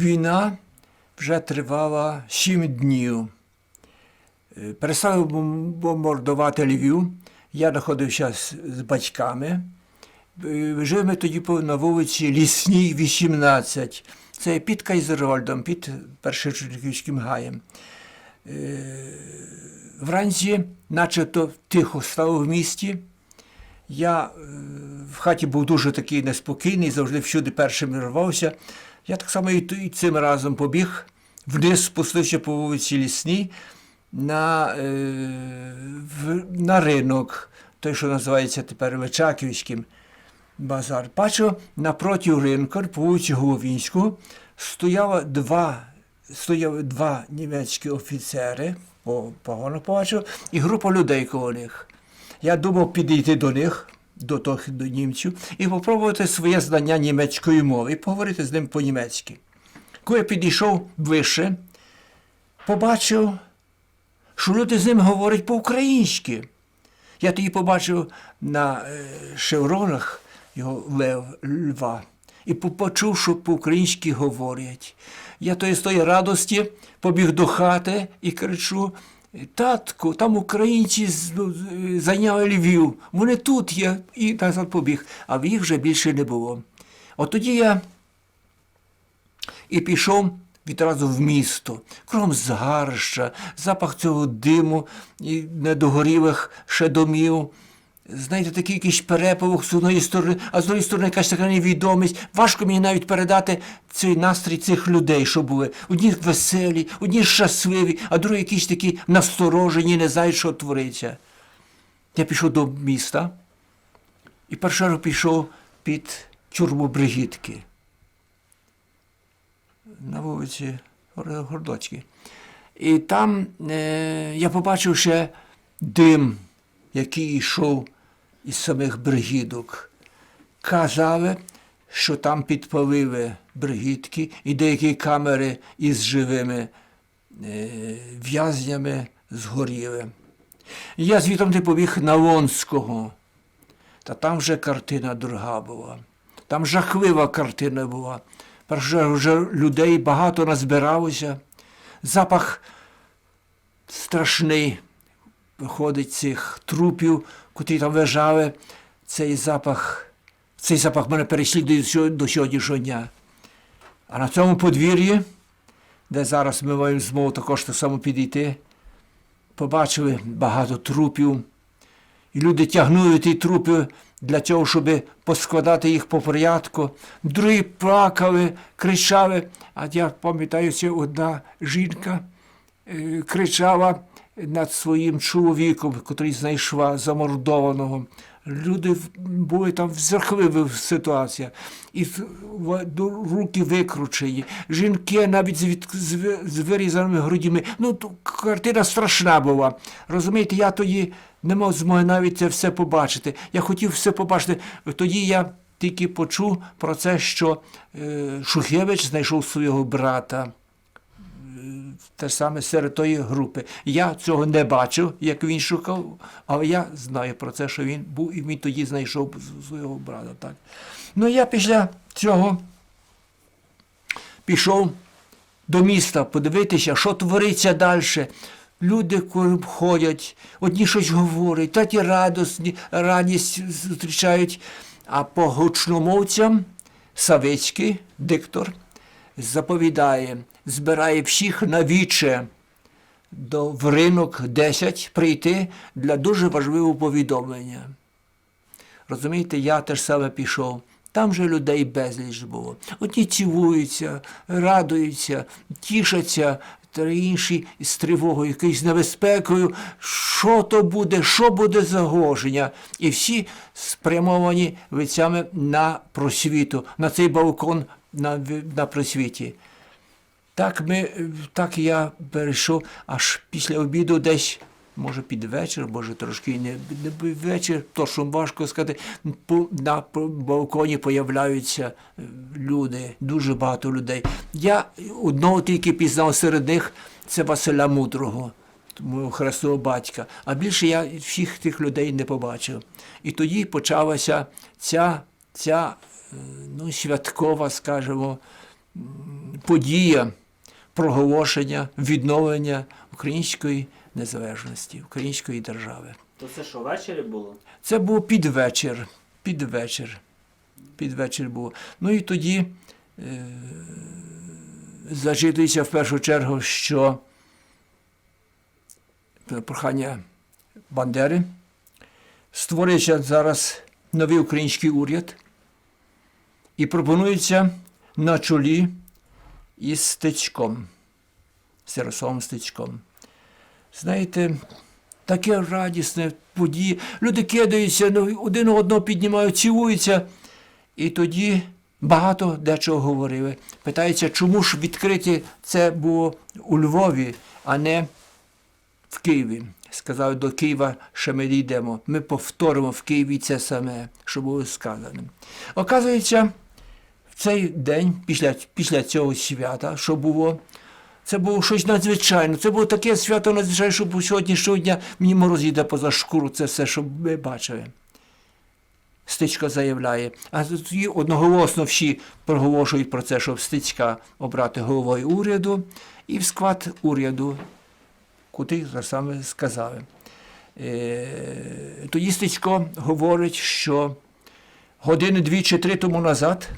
Війна вже тривала сім днів. Е, Перестали бомбардувати Львів. Я знаходився з, батьками. Е, Жили ми тоді на вулиці Лісній, 18. Це під Кайзервальдом, під Першочерківським гаєм. Е, Вранці, начебто, тихо стало в місті. Я в хаті був дуже такий неспокійний, завжди всюди першим рвався. Я так само і, цим разом побіг вниз, спустився по вулиці Лісній на, е, на ринок, той, що називається тепер Личаківським базар. Бачу, напроти ринку, по вулиці Головінську, стояло два, стояли два німецькі офіцери, по- погано побачив, і група людей коло них. Я думав підійти до них, до тих до німців, і попробувати своє знання німецької мови і поговорити з ним по-німецьки. Коли я підійшов вище, побачив, що люди з ним говорять по-українськи. Я тоді побачив на е, шевронах його лев, льва, і почув, що по-українськи говорять. Я тої з тої радості побіг до хати і кричу: Татку, там українці ну, зайняли Львів, вони тут є, і назад побіг, а їх вже більше не було. От тоді я і пішов відразу в місто. Кром згарища, запах цього диму недогорілих ще домів. Знаєте, такий якийсь переполох з одної сторони, а з другої сторони якась така невідомість. Важко мені навіть передати цей настрій цих людей, що були. Одні веселі, одні щасливі, а другі якісь такі насторожені, не знають, що твориться. Я пішов до міста і перший раз пішов під тюрму Бригітки на вулиці Гор- Гордоцькій. І там е, я побачив ще дим, який йшов із самих бригідок. Казали, що там підпалили бригідки і деякі камери із живими е, в'язнями згоріли. Я звідом ти побіг на Лонського. Та там вже картина друга була. Там жахлива картина була. Перше вже людей багато назбиралося. Запах страшний виходить цих трупів, котрі там лежали. Цей запах, цей запах мене сьо- до сьогоднішнього дня. А на цьому подвір'ї, де зараз ми маємо змогу також так само підійти, побачили багато трупів. І люди тягнули ті трупи для того, щоб поскладати їх по порядку. Другі плакали, кричали. А я пам'ятаю, одна жінка е, кричала над своїм чоловіком, котрий знайшла замордованого. Люди були там в жахливих ситуаціях. І руки викручені, жінки навіть з, від, з, вирізаними грудьми. Ну, картина страшна була. Розумієте, я тоді не мав змоги навіть це все побачити. Я хотів все побачити. Тоді я тільки почув про це, що е, Шухевич знайшов свого брата те саме серед тої групи. Я цього не бачив, як він шукав, але я знаю про це, що він був і він тоді знайшов свого брата. Так. Ну я після цього пішов до міста подивитися, що твориться далі. Люди ходять, одні щось говорять, таті радосні, радість зустрічають. А по гучномовцям Савицький, диктор, заповідає, збирає всіх на віче до в ринок 10 прийти для дуже важливого повідомлення. Розумієте, я теж саме пішов. Там же людей безліч було. Одні цілуються, радуються, тішаться, та інші з тривогою, якоюсь небезпекою, що то буде, що буде загроження. І всі спрямовані лицями на просвіту, на цей балкон на, на просвіті. Так, ми, е, так я перейшов аж після обіду десь, може під вечір, може трошки не, не вечір, то що важко сказати, по, на балконі появляються е, люди, дуже багато людей. Я одного тільки пізнав серед них, це Василя Мудрого, мого хресного батька. А більше я всіх тих людей не побачив. І тоді почалася ця, ця е, ну, святкова, скажімо, подія проголошення, відновлення української незалежності, української держави. То це що, ввечері було? Це було під вечір. Під вечір. Під вечір було. Ну і тоді е, зачитується в першу чергу, що прохання Бандери створюється зараз новий український уряд і пропонується на чолі із стичком, з Стичком. Знаєте, таке радісне події. Люди кидаються, ну, один одного піднімають, цілуються. І тоді багато дечого говорили. Питається, чому ж відкриті це було у Львові, а не в Києві. Сказали, до Києва ще ми дійдемо. Ми повторимо в Києві це саме, що було сказано. Оказується, цей день, після, після цього свята, що було, це було щось надзвичайне. Це було таке свято надзвичайне, що по сьогоднішнього дня мені мороз йде поза шкуру, це все, що ми бачили. Стичка заявляє, а тоді одноголосно всі проголошують про це, щоб Стичка обрати головою уряду і в склад уряду, куди саме сказали. Е, Тоді Стичко говорить, що години дві чи три тому назад,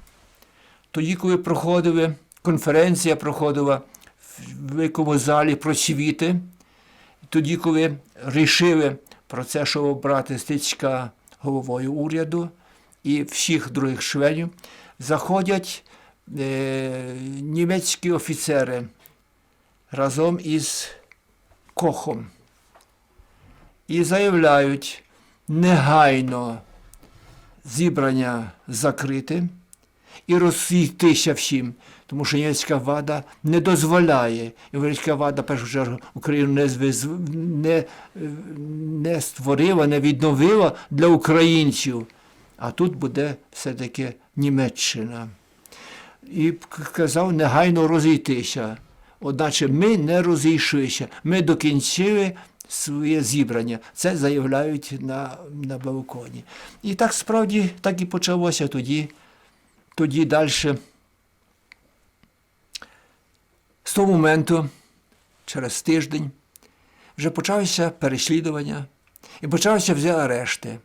тоді, коли проходили, конференція проходила в великому залі просвіти, тоді, коли рішили про це, щоб обрати Стичка головою уряду і всіх других членів, заходять е, німецькі офіцери разом із Кохом і заявляють негайно зібрання закрити і розійтися всім, тому що німецька влада не дозволяє, і німецька влада, першу чергу, Україну не, звез... не, не створила, не відновила для українців, а тут буде все-таки Німеччина. І казав негайно розійтися. Одначе ми не розійшлися, ми докінчили своє зібрання. Це заявляють на, на балконі. І так справді так і почалося тоді. Тоді далі. З того моменту, через тиждень, вже почалося переслідування і почалися взяти арешти.